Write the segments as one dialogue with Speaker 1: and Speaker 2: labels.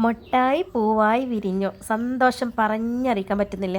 Speaker 1: മൊട്ടായി പൂവായി വിരിഞ്ഞു. സന്തോഷം പറഞ്ഞറിയിക്കാൻ പറ്റുന്നില്ല.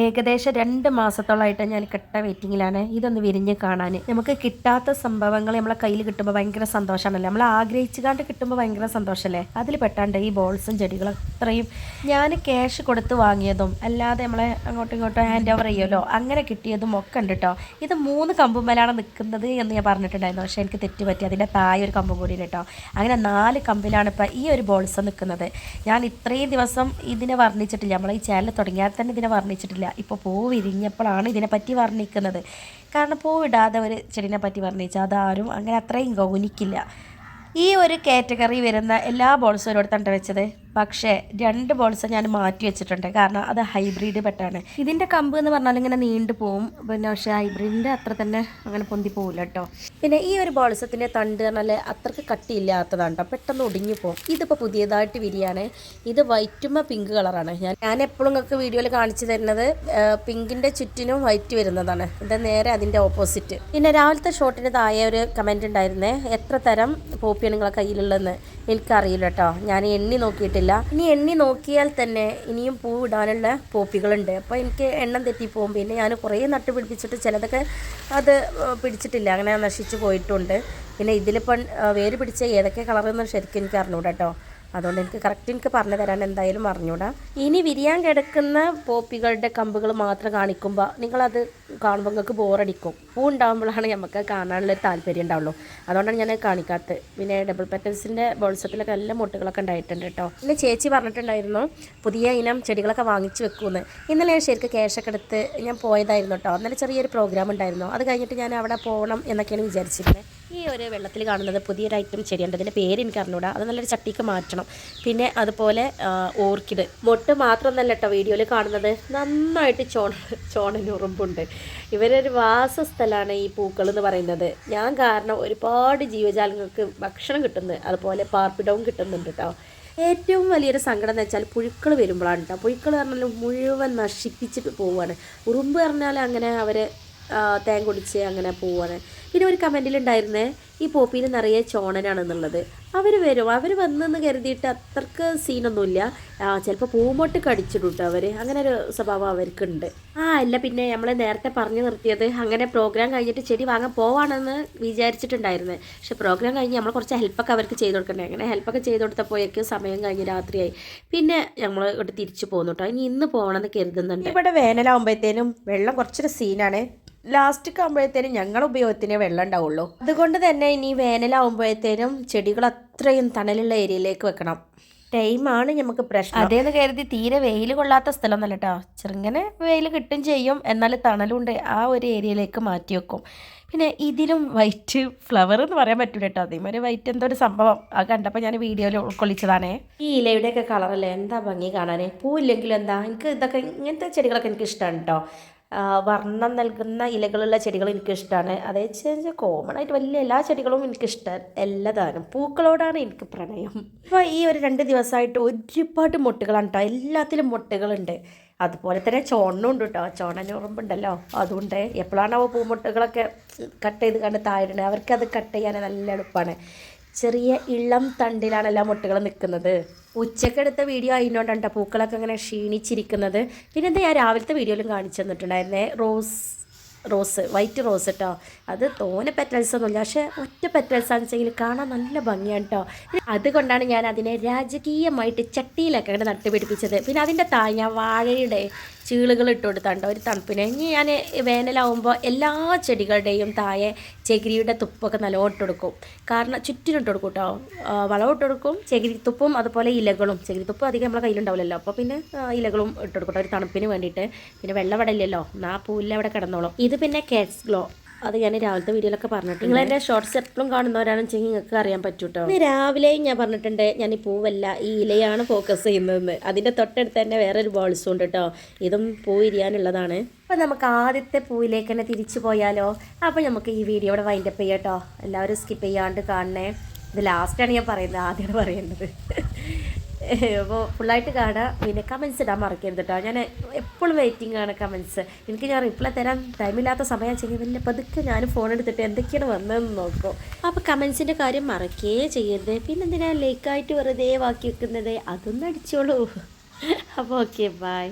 Speaker 1: ഏകദേശം രണ്ട് മാസത്തോളമായിട്ട് ഞാൻ കെട്ട വെയിറ്റിങ്ങിലാണ്. ഇതൊന്ന് വിരിഞ്ഞ് കാണാൻ. നമുക്ക് കിട്ടാത്ത സംഭവങ്ങൾ നമ്മളെ കയ്യിൽ കിട്ടുമ്പോൾ ഭയങ്കര സന്തോഷമാണല്ലോ. നമ്മൾ ആഗ്രഹിച്ചുകാണ്ട് കിട്ടുമ്പോൾ ഭയങ്കര സന്തോഷമല്ലേ? അതിൽ പെട്ടാണ്ട് ഈ ബോൾസും ചെടികളും അത്രയും ഞാൻ ക്യാഷ് കൊടുത്ത് വാങ്ങിയതും അല്ലാതെ നമ്മളെ അങ്ങോട്ടും ഇങ്ങോട്ടും ഹാൻഡ് ഓവർ ചെയ്യുമല്ലോ അങ്ങനെ കിട്ടിയതും ഒക്കെ ഉണ്ട് കേട്ടോ ഇത് മൂന്ന് കമ്പുമ്മലാണ് നിൽക്കുന്നത് എന്ന് ഞാൻ പറഞ്ഞിട്ടുണ്ടായിരുന്നു. പക്ഷേ എനിക്ക് തെറ്റ് പറ്റി അതിന്റെ താഴെ ഒരു കമ്പ് കൂടി കേട്ടോ അങ്ങനെ നാല് കമ്പിലാണ് ഇപ്പോൾ ഈ ഒരു ബോൾസ് നിൽക്കുന്നത്. ഞാൻ ഇത്രയും ദിവസം ഇതിനെ വർണിച്ചിട്ടില്ല. നമ്മൾ ഈ ചാനൽ തുടങ്ങിയാൽ തന്നെ ഇതിനെ വർണിച്ചിട്ടില്ല. ഇപ്പോൾ പൂ വിരിഞ്ഞപ്പോഴാണ് ഇതിനെപ്പറ്റി വർണിക്കുന്നത്. കാരണം പൂവിടാതെ ഒരു ചെടിനെ പറ്റി വർണിച്ചാൽ അതാരും അങ്ങനെ അത്രയും ഗൗനിക്കില്ല. ഈ ഒരു കാറ്റഗറി വരുന്ന എല്ലാ ബോൾസും ഒരിടത്താണ് വെച്ചത്? പക്ഷേ രണ്ട് ബോൾസ് ഞാൻ മാറ്റി വെച്ചിട്ടുണ്ട്. കാരണം അത് ഹൈബ്രിഡ് പെട്ടാണ്. ഇതിന്റെ കമ്പ് എന്ന് പറഞ്ഞാൽ ഇങ്ങനെ നീണ്ടു പോവും. പിന്നെ പക്ഷേ ഹൈബ്രിഡിന്റെ അത്ര തന്നെ അങ്ങനെ പൊന്തി പോവില്ല കേട്ടോ പിന്നെ ഈ ഒരു ബോൾസത്തിന്റെ തണ്ട് പറഞ്ഞാൽ അത്രയ്ക്ക് കട്ടിയില്ലാത്തതാണ് കേട്ടോ പെട്ടെന്ന് ഒടിഞ്ഞു പോകും ഇതിപ്പോൾ പുതിയതായിട്ട് വിരിയാണ്. ഇത് വൈറ്റുമ്മ പിങ്ക് കളറാണ് ഞാൻ ഞാൻ എപ്പോഴും നിങ്ങൾക്ക് വീഡിയോയിൽ കാണിച്ചു തരുന്നത് പിങ്കിന്റെ ചുറ്റിനും വൈറ്റ് വരുന്നതാണ്. ഇത് നേരെ അതിന്റെ ഓപ്പോസിറ്റ് പിന്നെ രാവിലത്തെ ഷോട്ടിന് താഴെ ഒരു കമന്റ് ഉണ്ടായിരുന്നേ എത്ര തരം പോപ്പിയാണ് നിങ്ങളെ കയ്യിലുള്ളതെന്ന്? എനിക്കറിയില്ല കേട്ടോ ഞാൻ എണ്ണി നോക്കിയിട്ടില്ല ഇനി എണ്ണി നോക്കിയാൽ തന്നെ ഇനിയും പൂ ഇടാനുള്ള പോപ്പികളുണ്ട്. അപ്പോൾ എനിക്ക് എണ്ണം തെറ്റിപ്പോകും പിന്നെ ഞാൻ കുറേ നട്ട് പിടിപ്പിച്ചിട്ട് ചിലതൊക്കെ അത് പിടിച്ചിട്ടില്ല. അങ്ങനെ നശിച്ചു പോയിട്ടുണ്ട്. പിന്നെ ഇതിലിപ്പം വേര് പിടിച്ച ഏതൊക്കെ കളറെന്ന് ശരിക്കും എനിക്ക് അറിഞ്ഞൂടാ കേട്ടോ അതുകൊണ്ട് എനിക്ക് കറക്റ്റ് എനിക്ക് പറഞ്ഞു തരാൻ എന്തായാലും അറിഞ്ഞൂടാ. ഇനി വിരിയാൻ കിടക്കുന്ന പോപ്പികളുടെ കമ്പുകൾ മാത്രം കാണിക്കുമ്പോൾ നിങ്ങളത് കാണുമ്പോൾ നിങ്ങൾക്ക് ബോറടിക്കും പൂ ഉണ്ടാകുമ്പോഴാണ് നമുക്ക് കാണാനുള്ള താല്പര്യം ഉണ്ടാവുള്ളൂ. അതുകൊണ്ടാണ് ഞാൻ കാണിക്കാത്തത്. പിന്നെ ഡബിൾ പെറ്റൽസിന്റെ ബോൾസത്തിലൊക്കെ നല്ല മുട്ടുകളൊക്കെ ഉണ്ടായിട്ടുണ്ട് കേട്ടോ പിന്നെ ചേച്ചി പറഞ്ഞിട്ടുണ്ടായിരുന്നു പുതിയ ഇനം ചെടികളൊക്കെ വാങ്ങിച്ചു വെക്കുമെന്ന് ഇന്നലെ ഞാൻ ശരിക്കും ക്യാഷൊക്കെ എടുത്ത് ഞാൻ പോയതായിരുന്നു കേട്ടോ അന്നലെ ചെറിയൊരു പ്രോഗ്രാം ഉണ്ടായിരുന്നു. അത് കഴിഞ്ഞിട്ട് ഞാൻ അവിടെ പോകണം എന്നൊക്കെയാണ് വിചാരിച്ചിരുന്നത് ഈ ഒരു വെള്ളത്തിൽ കാണുന്നത് പുതിയൊരു ഐറ്റം ചെടിയുണ്ട്. അതിന്റെ പേര് എനിക്ക് അറിഞ്ഞൂടാ. അത് നല്ലൊരു ചട്ടിക്ക് മാറ്റണം. പിന്നെ അതുപോലെ ഓർക്കിഡ്. മൊട്ട് മാത്രമൊന്നല്ല കേട്ടോ വീഡിയോയിൽ കാണുന്നത്. നന്നായിട്ട് ചോണ ചോണനുറുമ്പുണ്ട്. ഇവരൊരു വാസസ്ഥലമാണ് ഈ പൂക്കൾ എന്ന് പറയുന്നത്. ഞാൻ കാരണം ഒരുപാട് ജീവജാലങ്ങൾക്ക് ഭക്ഷണം കിട്ടുന്നത് അതുപോലെ പാർപ്പിടവും കിട്ടുന്നുണ്ട് കേട്ടോ ഏറ്റവും വലിയൊരു സങ്കടം എന്ന് വെച്ചാൽ പുഴുക്കൾ വരുമ്പോഴാണ് കേട്ടോ പുഴുക്കൾ പറഞ്ഞാൽ മുഴുവൻ നശിപ്പിച്ചിട്ട് പോവുകയാണ്. ഉറുമ്പ് പറഞ്ഞാൽ അങ്ങനെ അവർ തേൻ കുടിച്ച് അങ്ങനെ പോവാണ്. പിന്നെ ഒരു കമന്റിലുണ്ടായിരുന്നേ ഈ പോപ്പിയിൽ നിറയെ ചോണനാണെന്നുള്ളത്. അവർ വരും. അവർ വന്നെന്ന് കരുതിയിട്ട് അത്രയ്ക്ക് സീനൊന്നുമില്ല. ചിലപ്പോൾ പൂമൊട്ട് കടിച്ചിട്ടുണ്ട് അവർ അങ്ങനെ ഒരു സ്വഭാവം അവർക്കുണ്ട്. ആ അല്ല പിന്നെ നമ്മൾ നേരത്തെ പറഞ്ഞു നിർത്തിയത് അങ്ങനെ പ്രോഗ്രാം കഴിഞ്ഞിട്ട് ചെടി വാങ്ങാൻ പോവാണെന്ന് വിചാരിച്ചിട്ടുണ്ടായിരുന്നത് പക്ഷെ പ്രോഗ്രാം കഴിഞ്ഞ് നമ്മൾ കുറച്ച് ഹെൽപ്പൊക്കെ അവർക്ക് ചെയ്ത് കൊടുക്കണ്ടേ? അങ്ങനെ ഹെൽപ്പൊക്കെ ചെയ്ത് കൊടുത്തപ്പോഴേക്കും സമയം കഴിഞ്ഞ് രാത്രിയായി. പിന്നെ നമ്മൾ ഇവിടെ തിരിച്ചു പോകുന്നു ഇനി ഇന്ന് പോകണമെന്ന് കരുതുന്നുണ്ട്. ഇവിടെ വേനലാകുമ്പോഴത്തേനും വെള്ളം കുറച്ചൊരു സീനാണ്. ലാസ്റ്റ് ആകുമ്പോഴത്തേനും ഞങ്ങളുടെ ഉപയോഗത്തിനേ വെള്ളം ഉണ്ടാവുള്ളൂ. അതുകൊണ്ട് തന്നെ ഇനി വേനലാവുമ്പോഴത്തേനും ചെടികൾ അത്രയും തണലുള്ള ഏരിയയിലേക്ക് വെക്കണം. ടൈമാണ് നമുക്ക് പ്രശ്നം. അതേന്ന് കരുതി തീരെ വെയിൽ കൊള്ളാത്ത സ്ഥലം സ്ഥലമൊന്നല്ല കേട്ടോ ചെറുങ്ങനെ വെയിൽ കിട്ടും ചെയ്യും. എന്നാൽ തണലുണ്ട്. ആ ഒരു ഏരിയയിലേക്ക് മാറ്റി വെക്കും. പിന്നെ ഇതിലും വൈറ്റ് ഫ്ലവർ എന്ന് പറയാൻ പറ്റൂല കേട്ടോ അതേമാതിരി വൈറ്റ് എന്തോ ഒരു സംഭവം. അത് കണ്ടപ്പോൾ ഞാൻ വീഡിയോയിൽ ഉൾക്കൊള്ളിച്ചതാണേ. ഈ ഇലയുടെയൊക്കെ കളറല്ലേ? എന്താ ഭംഗി കാണാനേ? പൂ ഇല്ലെങ്കിലും എന്താ? എനിക്ക് ഇതൊക്കെ ഇങ്ങനത്തെ ചെടികളൊക്കെ എനിക്ക് ഇഷ്ടമാണ് കേട്ടോ വർണം നൽകുന്ന ഇലകളുള്ള ചെടികൾ എനിക്കിഷ്ടമാണ് അതേ വെച്ചാൽ കോമൺ ആയിട്ട് വലിയ എല്ലാ ചെടികളും എനിക്കിഷ്ടം. എല്ലാതാനും. പൂക്കളോടാണ് എനിക്ക് പ്രണയം. ഇപ്പോൾ ഈ ഒരു രണ്ട് ദിവസമായിട്ട് ഒരുപാട് മുട്ടുകളാണ് കേട്ടോ എല്ലാത്തിലും മുട്ടുകളുണ്ട്. അതുപോലെ തന്നെ ചോണനുണ്ട് കേട്ടോ ചോണനുറുമ്പുണ്ടല്ലോ അതുകൊണ്ട് എപ്പോഴാണോ പൂമുട്ടുകളൊക്കെ കട്ട് ചെയ്ത് കണ്ട് താഴെ അവർക്കത് കട്ട് ചെയ്യാൻ നല്ല എളുപ്പമാണ് ചെറിയ ഇളം തണ്ടിലാണ് എല്ലാ മുട്ടുകളും നിൽക്കുന്നത്. ഉച്ചക്കെടുത്ത വീഡിയോ ആയതുകൊണ്ടാണ് കേട്ടോ പൂക്കളൊക്കെ അങ്ങനെ ക്ഷീണിച്ചിരിക്കുന്നത്. പിന്നെ എന്താ ഞാൻ രാവിലത്തെ വീഡിയോയിലും കാണിച്ചു തന്നിട്ടുണ്ടായിരുന്നേ. റോസ് റോസ് വൈറ്റ് റോസ് കേട്ടോ അത് തോനെ പെറ്റൽസ് ഒന്നുമില്ല. പക്ഷേ ഒറ്റ പെറ്റൽസ് ആണെന്ന് വെച്ചെങ്കിൽ കാണാൻ നല്ല ഭംഗിയാണ് കേട്ടോ അതുകൊണ്ടാണ് ഞാൻ അതിനെ രാജകീയമായിട്ട് ചട്ടിയിലൊക്കെ അങ്ങനെ നട്ടുപിടിപ്പിച്ചത്. പിന്നെ അതിന്റെ താഴെ ഞാൻ വാഴയുടെ ചീളുകൾ ഇട്ട് കൊടുത്താണ്ട് ഒരു തണുപ്പിന്. ഇനി ഞാൻ വേനലാവുമ്പോൾ എല്ലാ ചെടികളുടെയും താഴെ ചകിരിയുടെ തുപ്പൊക്കെ നല്ലോണം ഇട്ട് കൊടുക്കും കാരണം ചുറ്റിനും ഇട്ട് കൊടുക്കും കേട്ടോ വളം കൊടുക്കും ചകിരി തുപ്പും അതുപോലെ ഇലകളും. ചകിരി തുപ്പ് അധികം നമ്മളെ കയ്യിലുണ്ടാവില്ലല്ലോ. അപ്പോൾ പിന്നെ ഇലകളും ഇട്ട് കൊടുക്കട്ടെ ഒരു തണുപ്പിന് വേണ്ടിയിട്ട്. പിന്നെ വെള്ളം അവിടെ ഇല്ലല്ലോ ആ പൂവില്ല അവിടെ കിടന്നോളും. ഇത് പിന്നെ കാറ്റ്സ് ഗ്ലോ അത് ഞാൻ രാവിലത്തെ വീഡിയോയിലൊക്കെ പറഞ്ഞിട്ടുണ്ട്. നിങ്ങൾ എന്റെ ഷോർട്സ് എപ്പോഴും കാണുന്നവരാണെന്ന് വെച്ചാൽ നിങ്ങൾക്ക് അറിയാൻ പറ്റൂട്ടോ? ഇന്ന് രാവിലെ ഞാൻ പറഞ്ഞിട്ടുണ്ട് ഞാൻ ഈ പൂവല്ല ഈ ഇലയാണ് ഫോക്കസ് ചെയ്യുന്നതെന്ന്. അതിന്റെ തൊട്ടടുത്ത് തന്നെ വേറൊരു ബോൾസും ഉണ്ട് കേട്ടോ ഇതും പൂ ഇരിയാനുള്ളതാണ്. അപ്പോൾ നമുക്ക് ആദ്യത്തെ പൂവിലേക്ക് തന്നെ തിരിച്ചു പോയാലോ? അപ്പോൾ നമുക്ക് ഈ വീഡിയോ ഇവിടെ വൈൻഡപ്പ് ചെയ്യാം കേട്ടോ എല്ലാവരും സ്കിപ്പ് ചെയ്യാണ്ട് കാണണേ. ഇത് ലാസ്റ്റാണ് ഞാൻ പറയുന്നത് ആദ്യമാണ് പറയേണ്ടത്. അപ്പോൾ ഫുള്ളായിട്ട് കാണുക പിന്നെ കമൻസ് ഇടാൻ മറക്കരുത് കേട്ടോ ഞാൻ എപ്പോഴും വെയിറ്റിംഗ് ആണ് കമൻസ് എനിക്ക് ഞാൻ റിപ്ലൈ തരാൻ ടൈമില്ലാത്ത സമയം ചെയ്യും വലിയ പതുക്കെ ഞാൻ ഫോൺ എടുത്തിട്ട് എന്തൊക്കെയാണ് വന്നതെന്ന് നോക്കും. അപ്പോൾ കമൻസിന്റെ കാര്യം മറക്കേ ചെയ്യരുത്. പിന്നെ എന്തിനാ ലേക്കായിട്ട് വെറുതെ ബാക്കി വെക്കുന്നത്? അതൊന്നും അടിച്ചോളൂ. അപ്പോൾ ഓക്കെ ബൈ